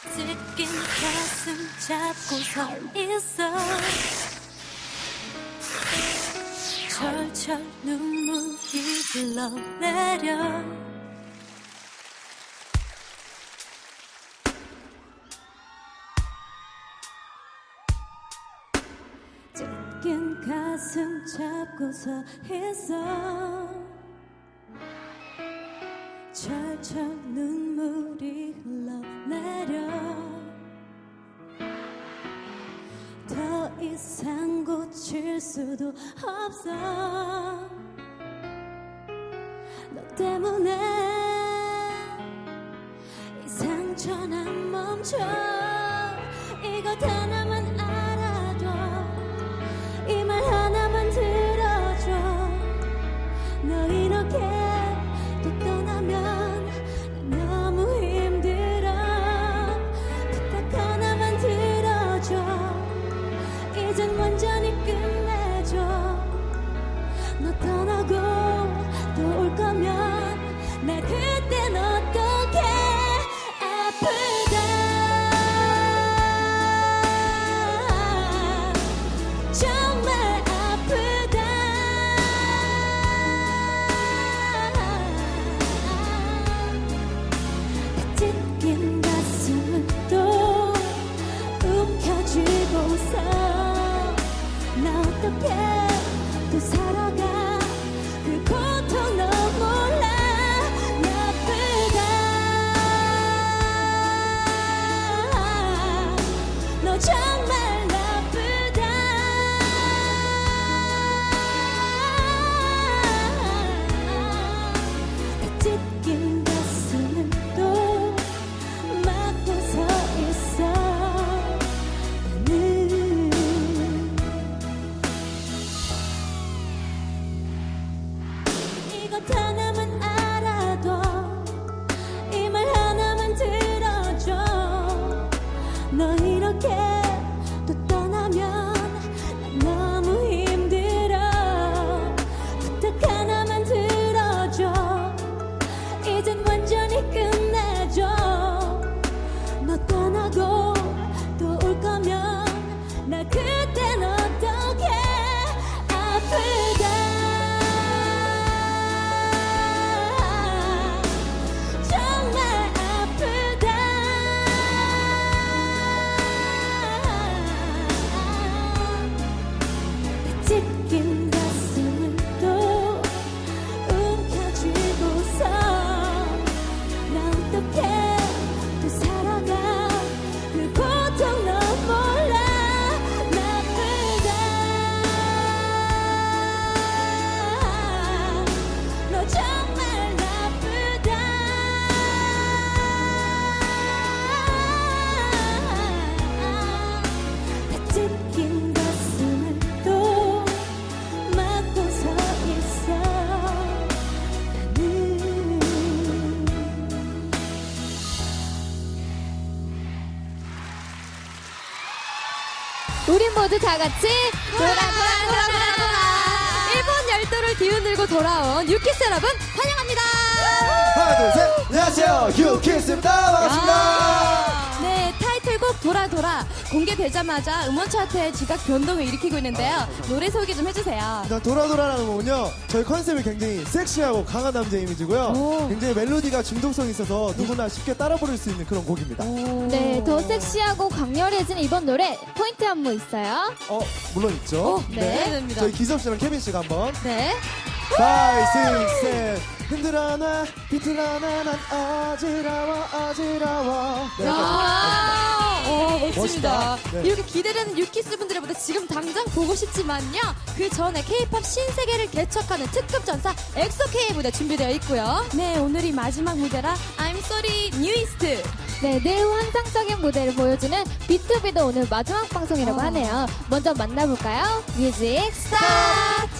찢긴 가슴 잡고 서 있어. 철철 눈물이 흘러내려. 찢긴 가슴 잡고 서 있어 철철 눈물이 흘러내려 더 이상 고칠 수도 없어. 너 때문에 이 상처는 안 멈춰. 이것 하 어떻게 또 살아가? 그 우리 모두 다 같이 돌아 돌아 돌아 돌아 돌아. 일본 열도를 뒤흔들고 돌아온 유키스 여러분 환영합니다. 하나 둘 셋. 안녕하세요. 유키스입니다. 반갑습니다 네 타이틀곡 돌아 돌아 공개되자마자 음원 차트에 지각 변동을 일으키고 있는데요. 노래 소개 좀 해주세요. 일단 도라도라라는 곡은요 저희 컨셉이 굉장히 섹시하고 강한 남자 이미지고요 오. 굉장히 멜로디가 중독성이 있어서 누구나 쉽게 따라 부를 수 있는 그런 곡입니다 네, 더 섹시하고 강렬해진 이번 노래 포인트 안무 있어요? 어 물론 있죠 어, 네. 됩니다. 저희 기섭 씨랑 케빈 씨가 한번 네. 5, 6, 7 힘들어나 비틀어나 난 어지러워 어지러워 네, 아, 멋있다. 네. 이렇게 기대되는 유키스 분들보다 지금 당장 보고 싶지만요. 그 전에 케이팝 신세계를 개척하는 특급 전사 엑소케이 무대 준비되어 있고요. 네, 오늘이 마지막 무대라 I'm sorry 뉴이스트. 네, 매우 환상적인 무대를 보여주는 B2B도 오늘 마지막 방송이라고 어. 하네요. 먼저 만나볼까요? 뮤직 스타트!